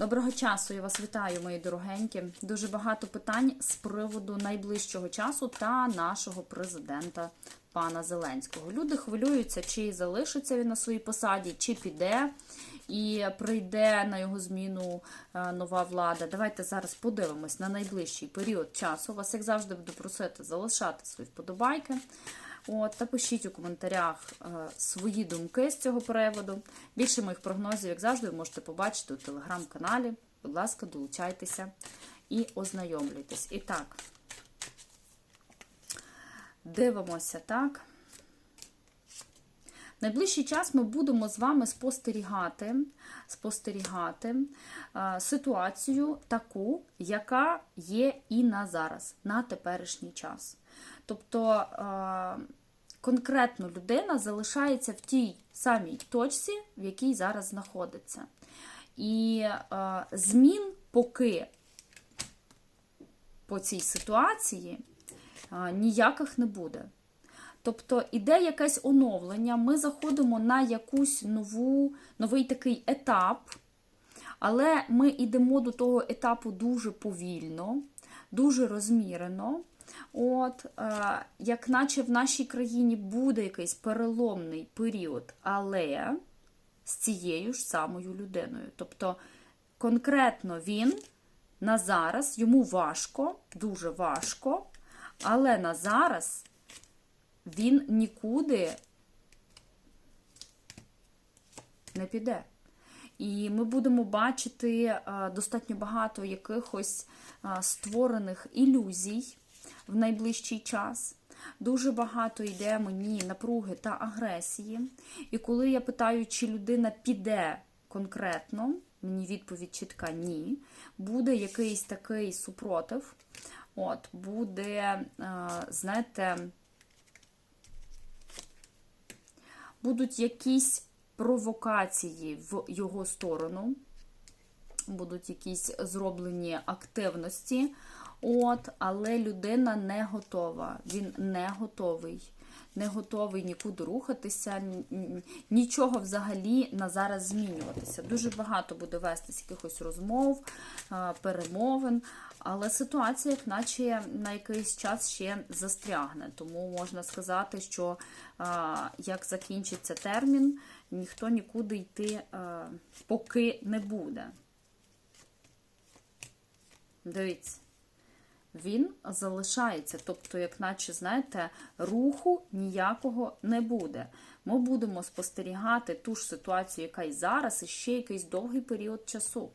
Доброго часу, я вас вітаю, мої дорогенькі. Дуже багато питань з приводу найближчого часу та нашого президента пана Зеленського. Люди хвилюються, чи залишиться він на своїй посаді, чи піде і прийде на його зміну е, нова влада. Давайте зараз подивимось на найближчий період часу. Вас, як завжди, буду просити залишати свої вподобайки. От, та пишіть у коментарях е, свої думки з цього приводу. Більше моїх прогнозів, як завжди, ви можете побачити у телеграм-каналі. Будь ласка, долучайтеся і ознайомлюйтесь. І так, дивимося, так. Найближчий час ми будемо з вами спостерігати, спостерігати е, ситуацію таку, яка є і на зараз, на теперішній час. Тобто е, конкретно людина залишається в тій самій точці, в якій зараз знаходиться. І е, змін поки по цій ситуації ніяких не буде. Тобто іде якесь оновлення, ми заходимо на якусь нову, новий такий етап, але ми йдемо до того етапу дуже повільно, дуже розмірено. От, е, як наче в нашій країні буде якийсь переломний період, але з цією ж самою людиною. Тобто, конкретно він на зараз, йому важко, дуже важко, але на зараз він нікуди не піде. І ми будемо бачити е, достатньо багато якихось е, створених ілюзій в найближчий час. Дуже багато йде мені напруги та агресії. І коли я питаю, чи людина піде конкретно, мені відповідь чітка ні. Буде якийсь такий супротив. От, буде, е, знаєте, будуть якісь провокації в його сторону, будуть якісь зроблені активності. От, але людина не готова. Він не готовий. Не готовий нікуди рухатися, нічого взагалі на зараз змінюватися. Дуже багато буде вестись якихось розмов, перемовин, але ситуація, як наче на якийсь час ще застрягне. Тому можна сказати, що як закінчиться термін, ніхто нікуди йти поки не буде. Дивіться він залишається. Тобто, як наче, знаєте, руху ніякого не буде. Ми будемо спостерігати ту ж ситуацію, яка й зараз, і ще якийсь довгий період часу.